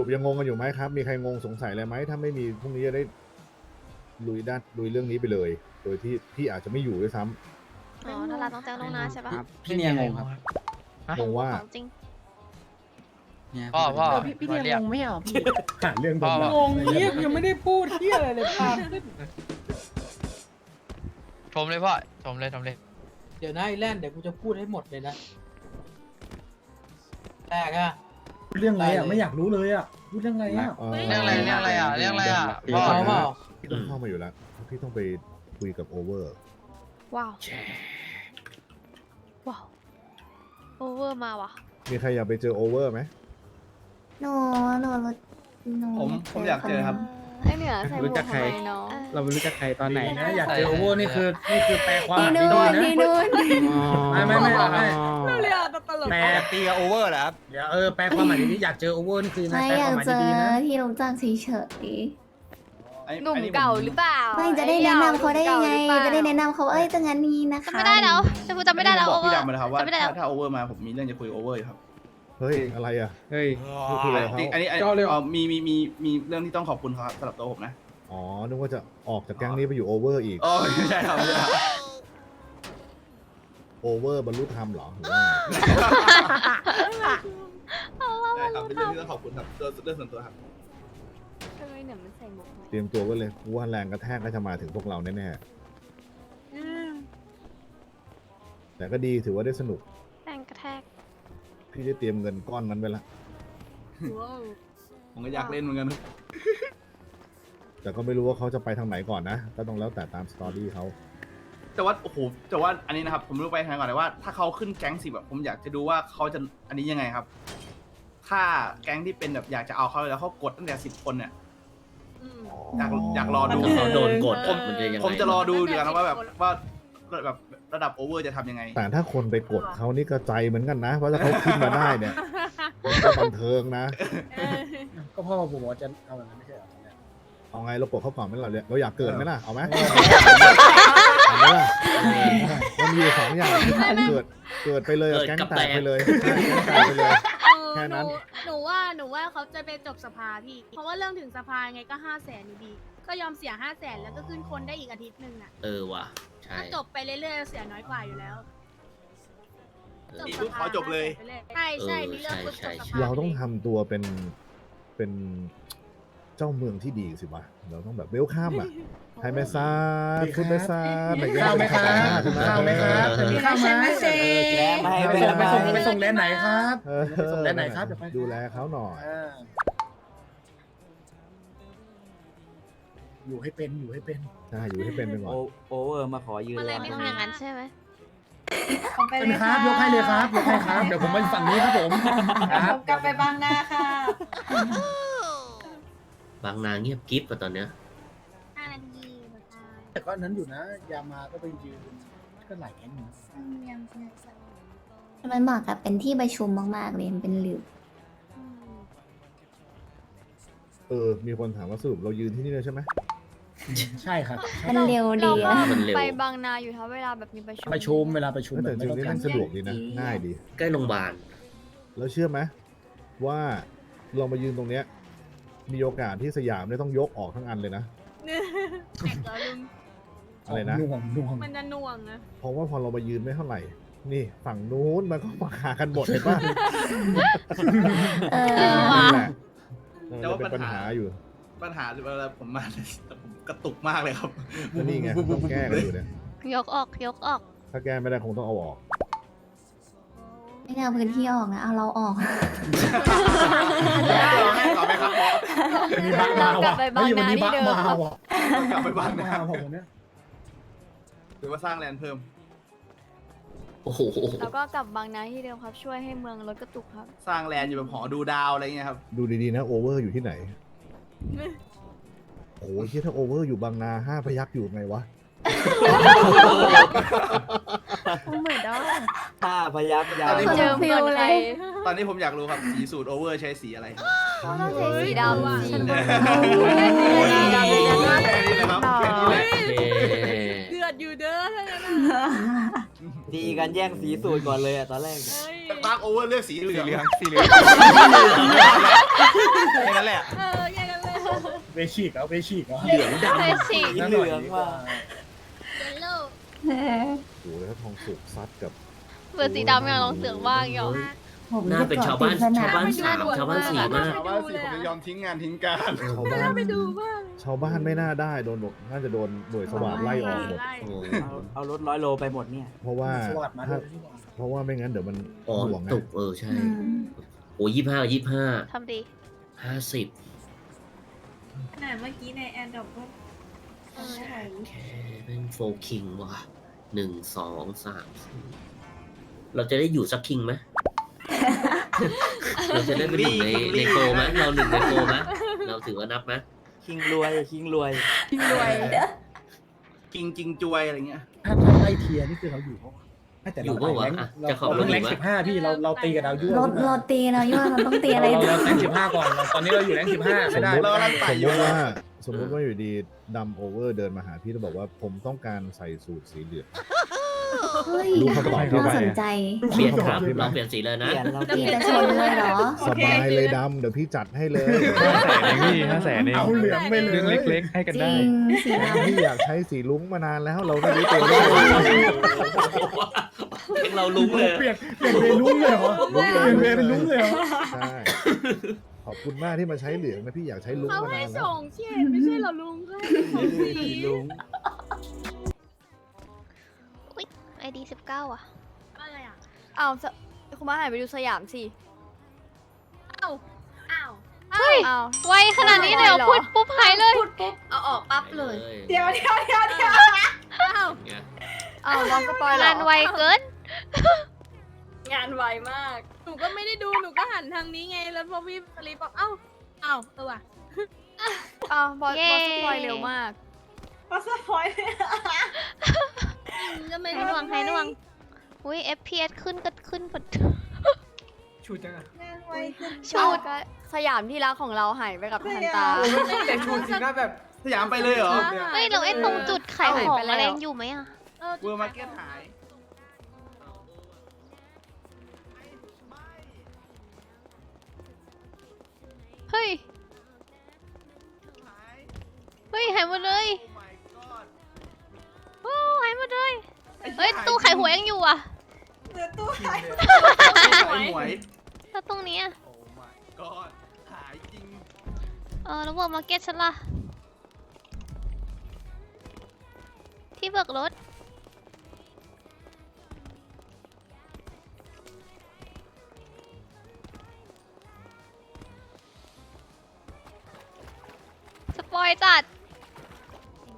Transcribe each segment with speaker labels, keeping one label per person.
Speaker 1: รุปยังงงกันอยู่ไหมครับ มีใครงงสงสัยอะไรไหมถ้าไม่มีพรุ่งนี้จะได้ลุยด้านลุยเรื่องนี้ไปเลย โดยที่พี่อาจจะไม่อยู่ด้วยซ้ำ
Speaker 2: อ๋อถ้าเราต้องแจ้งล่วงหน้าใช่ปะ
Speaker 3: พี่เนี่ยงงครับ
Speaker 1: งงว่า
Speaker 2: ของจริง
Speaker 3: เนี่ย
Speaker 4: พ่อพ่อ
Speaker 5: พี่พี่เรียงงไม่เหรอพี่
Speaker 1: หาเรื่อง
Speaker 4: พ่อ
Speaker 1: ดำ
Speaker 5: งงเงียบยังไม่ได้พูดเที่ยอะไรเลยค่ะ
Speaker 4: ชมเลยพ่อ ชมเลยชมเลย
Speaker 5: เดี๋ยวนะไอ้แลนเดี๋ยวกูจะพูดให้หมดเลยนะ แรกอะ
Speaker 6: เรื่องอะไรอะไม่อยากรู้เลยอะพูดเรื่องอะไรอะ
Speaker 1: เอ่อ
Speaker 4: เรื่องอะไรเรื่องอะไรอะเรื่องอะไรอะ
Speaker 3: พี่
Speaker 4: พ่อ
Speaker 5: เอาเปล่า
Speaker 1: พี่ต้องเข้ามาอยู่แล้วพี่ต้องไปคุยกับโอเวอร์
Speaker 2: ว้าวว้าวโอเวอร์มาว่ะ
Speaker 1: มีใครอยากไปเจอโอเวอร์ไหม
Speaker 7: หนูหนูรู้หนู
Speaker 3: ผมผมอยากเจอครับ
Speaker 2: ไอเหนือใส่หม
Speaker 6: รู้
Speaker 2: ว
Speaker 6: จั
Speaker 2: ก
Speaker 6: ก
Speaker 2: ทำ
Speaker 6: ใคร
Speaker 2: ไมเนาะ
Speaker 6: เราไม่รู้จักใครตอนไหน
Speaker 3: ดี
Speaker 6: นะ
Speaker 3: นะ
Speaker 6: อยากเจอโอเวอร์นี่คือนี่คือแปลความ
Speaker 7: นี่
Speaker 6: หมาย
Speaker 7: นู่
Speaker 6: ดี
Speaker 7: น
Speaker 6: นะ
Speaker 7: นี่นู่น
Speaker 6: ไม่ไม่ไม่ไม่
Speaker 5: เรียกตลก
Speaker 6: แปล
Speaker 3: ตีกับโอเวอร์เหรอครับ
Speaker 6: เดี๋ยวเออแปลความหมายดีๆอยากเจอโอเวอร์นี่คือนะ
Speaker 7: ไม่
Speaker 6: แปล
Speaker 7: อ
Speaker 6: ความ
Speaker 7: ยาก
Speaker 6: หมาย
Speaker 7: เจอ
Speaker 6: ดีๆนะ
Speaker 7: ที่รู้จักเฉย
Speaker 2: หนุ่มเก่าหรือเปล่า
Speaker 7: ๆไม่จะได้แนะนำเขาได้ยังไง จะได้แนะนำเขาเอ้ยจังงั้นนี้นะคะ
Speaker 2: จำไม่ได้แล้วจะพูดจำไม่ได้แล้ว
Speaker 3: ผ
Speaker 2: โอ
Speaker 3: ม
Speaker 2: เว
Speaker 3: พี่
Speaker 2: อร์
Speaker 3: ดำมาแล้วครับว่า
Speaker 2: จำไม่ได้แล้ว
Speaker 3: ถ้าถ้าโอเวอร์มาผมมีเรื่องจะคุยโอเวอร์อยู่ครับ
Speaker 1: เฮ้ย อะไรอะ
Speaker 6: เฮ้ย
Speaker 1: พูดคุยอะไรกับ
Speaker 3: จริง
Speaker 1: เขา
Speaker 3: อันนี้อันนี้
Speaker 6: เจ้าเลยเหรอ
Speaker 3: อ๋อมีมีมีมีเรื่องที่ต้องขอบคุณเขาครับสำหรับตัวผมนะ
Speaker 1: อ๋อ นึกว่าจะออกจากแก๊งนี้ไปอยู่โอเวอร์อีก
Speaker 3: โอ้ยไม่ใช่ครับไม่ใช่ครับ
Speaker 1: โอเวอร์บรรลุธรรมเหรอหรือว่าไง
Speaker 3: ใช่ครับเป็นเรื่องที่ต้องขอบคุณครับเรื่องเรื่องส่วนตัวครับ
Speaker 2: ทำไมเหนือมันใส่หมวกทำไม
Speaker 1: เตรียมตัวไว้เลยกูว่าแรงกระแทกก็จะมาถึงพวกเราแน่ๆแต่ก็ดีถือว่าได้สนุก พี่ได้เตรียมเงินก้อนนั้นไว้ละ
Speaker 3: ผมก็อยากเล่นเหมือนกัน
Speaker 1: แต่ก็ไม่รู้ว่าเขาจะไปทางไหนก่อนนะ ก็ต้องแล้วแต่ตามสตอรี่เขา
Speaker 3: แต่ว่าโอ้โหแต่ว่าอันนี้นะครับผมรู้ไปทางก่อนเลยว่าถ้าเขาขึ้นแก๊งสิแบบผมอยากจะดูว่าเขาจะอันนี้ยังไงครับ ถ้าแก๊งที่เป็นแบบอยากจะเอาเขาแล้วเขากดตั้งแต่สิบคนเนี่ยอยากอยากรอดู
Speaker 6: เขาโดนกด
Speaker 3: ผมผมจะรอดูดีกว่านะว่าแบบว่าแบบ ระดับโอเวอร์จะทำยังไง
Speaker 1: แต่ถ้าคนไปกดเขานี่ก็ใจเหมือนกันนะว่าถ้าเขาขึ้นมาได้เนี่ยมันก็บันเทิงนะ
Speaker 6: ก็พ่อผมบอกว่าจะเอาแบบนั้นไม่ใช่เหรอเนี่ย
Speaker 1: เอาไงเราปลดเขาก่อนไหมเราเนี่ยเราอยากเกิดไหมล่ะเอาไหมเอาไหมล่ะมันมีอยู่สองอย่างเกิดเกิดไปเลยอะแก๊งแตกไปเลยแก๊งแตกไปเลย แค่นั้น
Speaker 8: หหนูว่าหนูว่าเขาจะไปจบสภาพี่ เพราะว่าเรื่องถึงสภาไงก็ห้าแสนอยู่ดี ก็ยอมเสียห้าแสนแล้วก็ขึ้นคนได้อีกอาทิตย์หนึ่งอะ
Speaker 9: เออว่ะ ใช่
Speaker 8: ถ้าจบไปเรื่อยๆเสียน้อยกว่าอยู่แล้ว
Speaker 9: เออ
Speaker 3: อีกปุ๊บขอจบเลย
Speaker 8: 500,000ไปใช่ใช่มีเรื่องปุ๊บจบสภา
Speaker 1: เราต้องทำตัวเป็นเป็น เจ้าเมืองที่ดีสิวะเราต้องแบบเวลคัมอะไทยเมซ่าคุณเมซ่า
Speaker 6: มีข้าวไหมครับมีข้าวไหมครับจะมีข้าวไหม
Speaker 7: เซ่
Speaker 6: ไปส่งไปส่งไปส่งแลนด์ไหนครับ
Speaker 1: เออ
Speaker 6: ไปส่งแลนด์ไหนครับเดี๋ยวไป
Speaker 1: ดูแลเขาหน่อย
Speaker 6: อ่าอยู่ให้เป็นอยู่ให้เป็น
Speaker 1: ใช่อยู่ให้เป็นไปก่อน
Speaker 3: โอเวอร์มาขอยืน
Speaker 2: มันเลยไม่ทำอย่างนั้นใช่ไหม
Speaker 6: เป็นครับยกให้เลยครับยกให้ครับ เดี๋ยวผมไปฝั่งนี้ครับผมครับ
Speaker 7: กลับไปบางนาค่ะ
Speaker 9: บางนาเงียบกิ๊บอะตอนเนี้ย
Speaker 8: ห้านาทีนะคะ
Speaker 6: แต่ก็อันนั้นอยู่นะ ยามาก็ไปยืนก็หลายแก๊งอยู่นะ
Speaker 7: มันเหมาะกับเป็นที่ประชุมมากๆเลยมันเป็นหลืบ
Speaker 1: เออ มีคนถามว่าสรุปเรายืนที่นี่เลยใช่ไหม
Speaker 6: ใช่ครับ
Speaker 7: มันเร็วดีอะ
Speaker 9: มันเร็ว
Speaker 2: ไปบางนาอยู่ถ้าเวลาแบบมีประชุม
Speaker 6: ประชุมเวลาประชุม
Speaker 1: แต่
Speaker 6: แบบ
Speaker 1: จ
Speaker 6: ไม่
Speaker 1: ริง
Speaker 6: ต้อง
Speaker 1: ๆนี่
Speaker 6: การ
Speaker 1: มันสะดวกดีนะ ง่ายดี
Speaker 9: ใกล้โรงพยาบาล
Speaker 1: แล้วเชื่อไหมว่าเรามายืนตรงเนี้ย มีโอกาสที่สยามเนี่ยต้องยกออกทั้งอันเลยนะ
Speaker 8: แม็กเหรอลุง
Speaker 1: อะไรนะ
Speaker 6: น่วงน่วง
Speaker 8: มันจะหน่วงนะ
Speaker 1: เพราะว่าพอเรามายืนไม่เท่าไหร่ นี่ฝั่งนู้นมันก็มาหากันหมดเห็นป่ะ
Speaker 7: เออ
Speaker 1: นั่นแหละ
Speaker 3: แต่
Speaker 1: เออ
Speaker 3: ว่า
Speaker 1: เป็น
Speaker 3: ปั
Speaker 1: ปัญ
Speaker 3: ญ
Speaker 1: หา
Speaker 3: หา
Speaker 1: อยู่
Speaker 3: ปัญหาเวลาผมมาผมกระตุกมากเลยครับ
Speaker 1: ก็นี่ไงต้องแก้กันอยู่เนี่ย
Speaker 2: ยกออกยกออก
Speaker 1: ถ้าแก้ไม่ได้คงต้องเอาออก
Speaker 7: ไม่ได้เอาพื้นที่ออกนะ เอาเราออก
Speaker 3: ให้ต่อไปครับบอส
Speaker 6: วันนี้บักมาว่ะ
Speaker 2: กลับไปบาง
Speaker 6: เฮ้ยวันนี้
Speaker 2: นาที่
Speaker 6: บัก
Speaker 2: เดิม
Speaker 6: มาว่ะ
Speaker 3: กลับไปบ้าน
Speaker 6: มา
Speaker 3: นะ
Speaker 6: ว่ะผมเนี่ย
Speaker 3: หรือว่าสร้างแลนด์เพิ่ม
Speaker 9: โอ้โห
Speaker 2: แล้วก็กลับบางนาที่เดิมครับ ช่วยให้เมืองรถกระตุกครับ
Speaker 3: สร้างแลนด์อยู่แบบหอดูดาวอะไรเงี้ยครับ
Speaker 1: ดูดีๆนะโอเวอร์อยู่ที่ไหนโอ้ยเฮียถ้าโอเวอร์อยู่บางนาห้าพยักอยู่ไงวะ
Speaker 2: เหมือนได้
Speaker 3: ถ้าพยักยา
Speaker 7: ตอนนี้
Speaker 2: เจอเมืองไทย
Speaker 3: ตอนนี้ผมอยากรู้ครับสีสูตรโอเวอร์ใช้สีอะไรครับ
Speaker 2: เขาต้องใช้สีดำสี
Speaker 3: แค่
Speaker 2: ดำ
Speaker 3: นี้เลยครับแค่นี้เลย
Speaker 9: โอเค
Speaker 8: เดือดอยู่เด้อถ้างั้น
Speaker 10: ดีกันแย่งสีสูตรก่อนเลยอะตอนแรก
Speaker 3: ปาร์คโอเวอร์เลือกสีเหลือง
Speaker 4: สีเหลือง
Speaker 3: แค่นั้นแหละ
Speaker 8: เออแย่กันเลย
Speaker 6: เวชิกเอาเวชิกเหรอ
Speaker 9: เหลืองด
Speaker 2: ใช่สิ
Speaker 10: สีเหลืองว่ะ
Speaker 8: เยลโล่
Speaker 1: โอ้โหแล้วทองสุกซัดกับ
Speaker 2: เบอร์สีดำยังลองเสือกบ้างยอมำ
Speaker 9: หน้าเป็นชาวบ้านชาวบ้านสามชาวบ้านสี่มาก
Speaker 3: ชาวบ้านสิผมจะยอมทิ้งงานทิ้งการ
Speaker 1: ชาวบ้าน
Speaker 8: ไปดูบ้าง
Speaker 1: ชาวบ้านไม่น่าได้โดนบอกน่าจะโดนหน่วยสวัสดไล่ออกหมด
Speaker 9: โอ้โห
Speaker 10: เอาเอารถร้อยโลไปหมดเนี่ย
Speaker 1: เพราะว่า
Speaker 6: สวัสดมาด้
Speaker 1: ถ้า
Speaker 6: วย
Speaker 1: เพราะว่าไม่งั้นเดี๋ยวมัน
Speaker 9: อ๋อ
Speaker 1: ห่วงไง
Speaker 9: ตกเออใช่ โอ้ยี่ห้ายี่ห้า
Speaker 2: ทำดี
Speaker 9: ห้าสิบ
Speaker 7: ขนาดเมื่อกี้ในแอนดอกก็เออไหว
Speaker 9: แค่เป็นโฟคิงว่ะ หนึ่งสองสามสี่เราจะได้อยู่สักคิงไหม เราจะได้เป็นหนึ่งในในโกลไหมเราหนึ่งในโกลไหมเราถือว่านับไหม
Speaker 10: คิงรวยคิงรวย
Speaker 2: รวย
Speaker 3: จริงจริงจวยอะไรเงี้ย
Speaker 6: ถ้าถ้าไล่เทียร์นี่คือเราอยู่ปะไม่แต่
Speaker 9: อยู่
Speaker 6: เรา
Speaker 9: ปะวะ
Speaker 6: แรง
Speaker 9: อะ
Speaker 6: เรา
Speaker 9: จะขอ
Speaker 6: เรา
Speaker 9: มา
Speaker 6: แร
Speaker 9: ดู
Speaker 6: ง
Speaker 9: ว่า
Speaker 6: สิบห้าพี่เราเราตีกับดาวยั่ว
Speaker 7: รถรถตีเราย่อมันต้องตีอะไร
Speaker 6: เรา
Speaker 7: ต่อ
Speaker 6: เราแรงสิบห้าก่อนเราตอนนี้เราอยู่แรงสิบห้า
Speaker 1: ส
Speaker 6: ไม่
Speaker 1: ม
Speaker 6: ได้
Speaker 1: มติ
Speaker 3: เรากำลังใส่
Speaker 1: สม
Speaker 3: อ
Speaker 1: ม
Speaker 3: ยู่
Speaker 1: ติว่า สมมติว่าอยู่ดีดำโอเวอร์เดินมาหาพี่แล้วบอกว่าผมต้องการใส่สูทสีเหลือง
Speaker 7: เฮ้ย
Speaker 1: รู้คำตอบที่
Speaker 7: น่า
Speaker 1: ว่า
Speaker 7: สนใจ
Speaker 9: เปลี่ยนครับ เราเปลี่ยนสีเลย
Speaker 10: เป
Speaker 9: นะ
Speaker 10: ลี่ยนเราเป
Speaker 7: ตี
Speaker 10: ลี่ยน
Speaker 7: จะชนเลยเหรอ
Speaker 1: สบายเลยดำเดี๋ยวพี่จัดให้เลย
Speaker 4: ห้าแสนเอง
Speaker 6: เอาเหลืองไปเลย
Speaker 4: เรื่องเล็กๆ ให้กัน
Speaker 7: จ
Speaker 4: ได้
Speaker 7: ริงสีดำ
Speaker 1: พี่อยากใช้สีลุ้งมานานแล้วเราไม่รู้ตัวเลย
Speaker 9: เพลงเราลุ้งเลย
Speaker 6: เปลี่ยนเปลี่ยนเวรลุ้งเลยเหรอ
Speaker 1: ลุ้ง
Speaker 6: เปลี่ยนเวรเป็นลุ้งเลยเหรอ
Speaker 1: ใช่ข อบคุณมากที่มาใช้เหลืองนะพี่อยากใช้ลุ้ง
Speaker 8: เขา
Speaker 1: มา
Speaker 8: ให้
Speaker 1: นานแล้ว
Speaker 8: ส่งเชดไม่ใช่เหรอลุงเขาให้ส่งสี
Speaker 10: สีลุง
Speaker 2: ไอดีสิบเก้าอะ
Speaker 8: อะไรอะ
Speaker 2: อ้าวสคุณมาหายไปดูสยามสิ
Speaker 8: อ้าวอ้าว
Speaker 2: เฮ้ย อ้าว ไวขนาดนี้เลยเหรอพูดปุ๊บหายเลย
Speaker 7: พูดปุ๊บเอาออกปั๊บเลย
Speaker 9: เดี๋ยว
Speaker 7: เดี๋ยวเดี๋ยวเดี๋ยว
Speaker 8: อ้าว
Speaker 2: อ้าวน้องสปอยล์งานไวเกิน
Speaker 7: งาน ไวมาก
Speaker 8: หนูก็ไม่ได้ดู หนูก็หันทางนี้ไง แล้วพอพี่สลีปบอกเอ้า เอ้าเออว่ะ
Speaker 2: อ้าวบอสเย้ บอสสปอยล์เร็วมาก
Speaker 7: ก็สปอยเลย
Speaker 8: ก็ไม่
Speaker 2: ให้
Speaker 8: รู้
Speaker 2: ดวงให้ดวง อุ้ย FPS ขึ้นก็ขึ้นพอด
Speaker 5: ชูจังอะ
Speaker 7: งานไวขึ้น
Speaker 2: ชูดก็สยามที่รักของเราหายไปกับทันตา
Speaker 5: แต่ชูจริงนะแบบ
Speaker 3: สยามไปเลยเหรอ
Speaker 2: เฮ้ยเราไอ้ตรงจุดขายของหายไปแล้วอะไรยังอยู่ไหมอะ
Speaker 8: เออ
Speaker 3: เวอร์มาร์เก็ตหาย
Speaker 2: เฮ้ย เฮ้ยหายหมดเลย
Speaker 3: โอ้ my god
Speaker 2: โอ้หายหมดเลย
Speaker 3: ไอ้
Speaker 2: เฮ้ย ตู้ขายหวยยังอยู่อะ
Speaker 7: เหลือตู้ขาย
Speaker 3: หวยหวย
Speaker 2: แล้วตรงนี้อะ
Speaker 3: โอ้ my god หายจริง
Speaker 2: เออแล้วเวิร์มาร์เก็ตฉันล่ะ ที่เบิกรถ อยจัด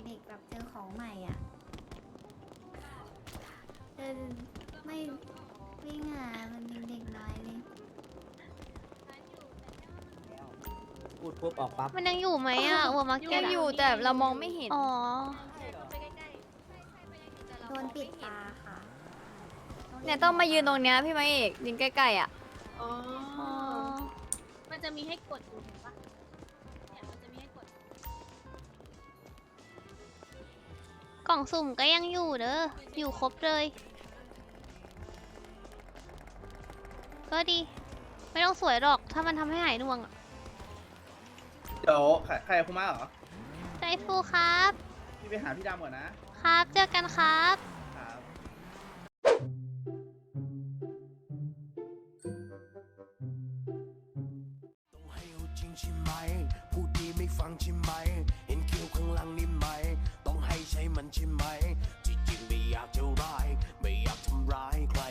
Speaker 7: เด็กๆแบบเจอของใหม่อะเดินไม่วิ่งอะมันยังเด็กน้อยเลย
Speaker 10: พูดปุ๊บออกปั๊บ
Speaker 2: มันยังอยู่ไหมอะเวิร์มาร์เก็
Speaker 8: ยั
Speaker 2: ต
Speaker 8: งอยู่แต่เรามองไม่เห็น
Speaker 2: อ๋อ
Speaker 7: โดนปิดตาค่ะ
Speaker 2: เนี่ยต้องมายืนตรงเนี้ยพี่มาเอกยืนใกล้ๆอะ
Speaker 8: อ๋อ
Speaker 2: อ๋อ
Speaker 8: มันจะมีให้กดอยู่เห็นปะ
Speaker 2: ล่องสุ่มก็ยังอยู่เด้อ อยู่ครบเลย ก็ดี ไม่ต้องสวยหรอก ถ้ามันทำให้หายหน่วงอะ
Speaker 3: เดี๋ยวใครใครคุณมาเหรอ
Speaker 2: ใจฟูครับ
Speaker 3: พี่ไปหาพี่ดำก่อนนะ
Speaker 2: ครับ เจอกันครับ
Speaker 3: ครับ
Speaker 11: ต้องให้เอาจริงใช่ไหม พูดดีไม่ฟังใช่ไหม มันใช่ไหมที่จริงไม่อยากจะร้าย ไม่อยากทำร้ายใคร